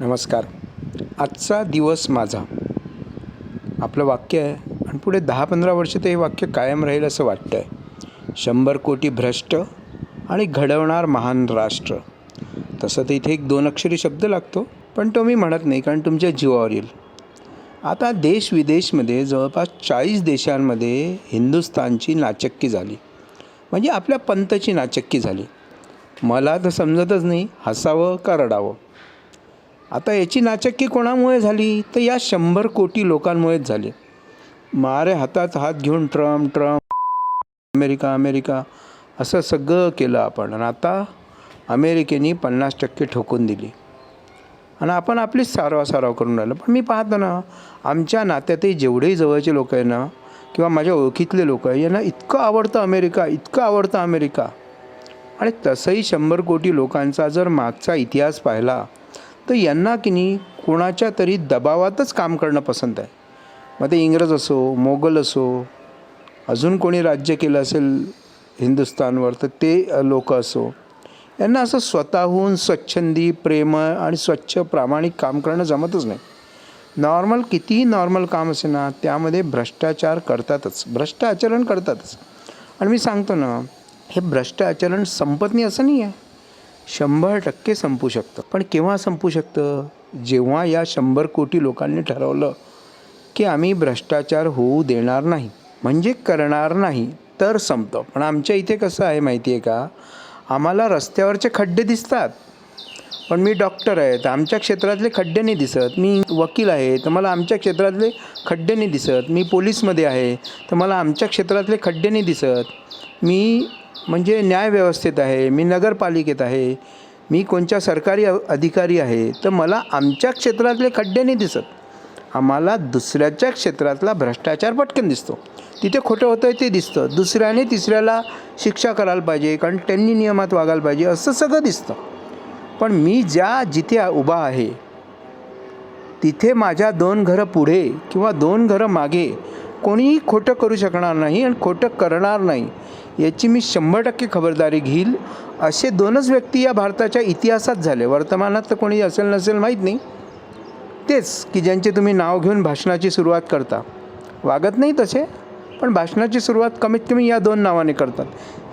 नमस्कार. आजचा दिवस माझा. आपलं वाक्य आहे आणि पुढे दहा पंधरा वर्ष ते हे वाक्य कायम राहील असं वाटतं आहे शंभर कोटी भ्रष्ट आणि घडवणार महान राष्ट्र. तसं तर इथे एक दोन अक्षरी शब्द लागतो पण तो मी म्हणत नाही कारण तुमच्या जीवावर येईल. आता देश विदेशमध्ये जवळपास चाळीस देशांमध्ये हिंदुस्थानची नाचक्की झाली. म्हणजे आपल्या पंतची नाचक्की झाली. मला तर समजतच नाही हसावं का रडावं? आता याची नाचक्की कोणामुळे झाली? तर या शंभर कोटी लोकांमुळेच झाली. मारे हातात हात घेऊन ट्रम्प ट्रम्प अमेरिका अमेरिका असं सगळं केलं आपण. आणि आता अमेरिकेने पन्नास टक्के ठोकून दिली. आणि आपण आपलीच सारवा साराव करून राहिलो. पण मी पाहतो ना आमच्या नात्यातही जेवढेही जवळचे लोक आहे ना किंवा माझ्या ओळखीतले लोक आहे यांना इतकं आवडतं अमेरिका इतकं आवडतं अमेरिका. आणि तसंही शंभर कोटी लोकांचा जर मागचा इतिहास पाहिला तर यांना की नाही कोणाच्या तरी दबावातच काम करणं पसंत आहे. मग ते इंग्रज असो मोगल असो अजून कोणी राज्य केलं असेल हिंदुस्थानवर तर ते लोक असो यांना असं स्वतःहून स्वच्छंदी प्रेम आणि स्वच्छ प्रामाणिक काम करणं जमतच नाही. नॉर्मल कितीही नॉर्मल काम असे ना त्यामध्ये भ्रष्टाचार करतातच भ्रष्ट आचरण करतातच. आणि मी सांगतो ना हे भ्रष्ट आचरण संपत नाही असं नाही आहे. शंभर टक्के संपू शकतं. पण केव्हा संपू शकतं? जेव्हा या शंभर कोटी लोकांनी ठरवलं की आम्ही भ्रष्टाचार होऊ देणार नाही म्हणजे करणार नाही तर संपतं. पण आमच्या इथे कसं आहे माहिती आहे का? आम्हाला रस्त्यावरचे खड्डे दिसतात. पण मी डॉक्टर आहे तर आमच्या क्षेत्रातले खड्डे नाही दिसत. मी वकील आहे तर मला आमच्या क्षेत्रातले खड्डे नाही दिसत. मी पोलीसमध्ये आहे तर मला आमच्या क्षेत्रातले खड्डे नाही दिसत. मी म्हणजे न्यायव्यवस्थेत आहे मी नगरपालिकेत आहे मी कोणत्या सरकारी अ- अधिकारी आहे तर मला आमच्या क्षेत्रातले खड्डे नाही दिसत. आम्हाला दुसऱ्याच्या क्षेत्रातला भ्रष्टाचार पटकन दिसतो. तिथे खोटं होतं आहे ते दिसतं. दुसऱ्याने तिसऱ्याला शिक्षा करायला पाहिजे कारण त्यांनी नियमात वागायला पाहिजे असं सगळं दिसतं. पण मी ज्या जिथे उभा आहे तिथे माझ्या दोन घरं पुढे किंवा दोन घरं मागे कोणीही खोटं करू शकणार नाही आणि खोटं करणार नाही. याची मी शंभर टक्के खबरदारी घेईल. असे दोनच व्यक्ती या भारताच्या इतिहासात झाले. वर्तमानात तर कोणी असेल नसेल माहीत नाही. तेच की ज्यांचे तुम्ही नाव घेऊन भाषणाची सुरुवात करता. वागत नाही तसे पण भाषणाची सुरुवात कमीत कमी या दोन नावाने करतात.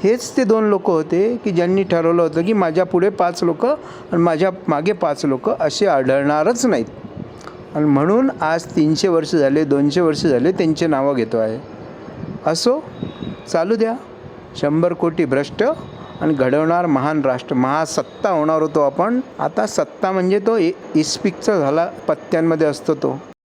हेच ते दोन लोक होते की ज्यांनी ठरवलं होतं की माझ्या पुढे पाच लोक आणि माझ्या मागे पाच लोक असे आढळणारच नाहीत. आणि म्हणून आज तीनशे वर्ष झाले दोनशे वर्ष झाले त्यांचे नावं घेतो आहे. असो चालू द्या. शंभर कोटी भ्रष्ट आणि घडवणार महान राष्ट्र महासत्ता होणार होतो आपण. आता सत्ता म्हणजे तो इ इस्पिकचा झाला पत्त्यांमध्ये असतो तो.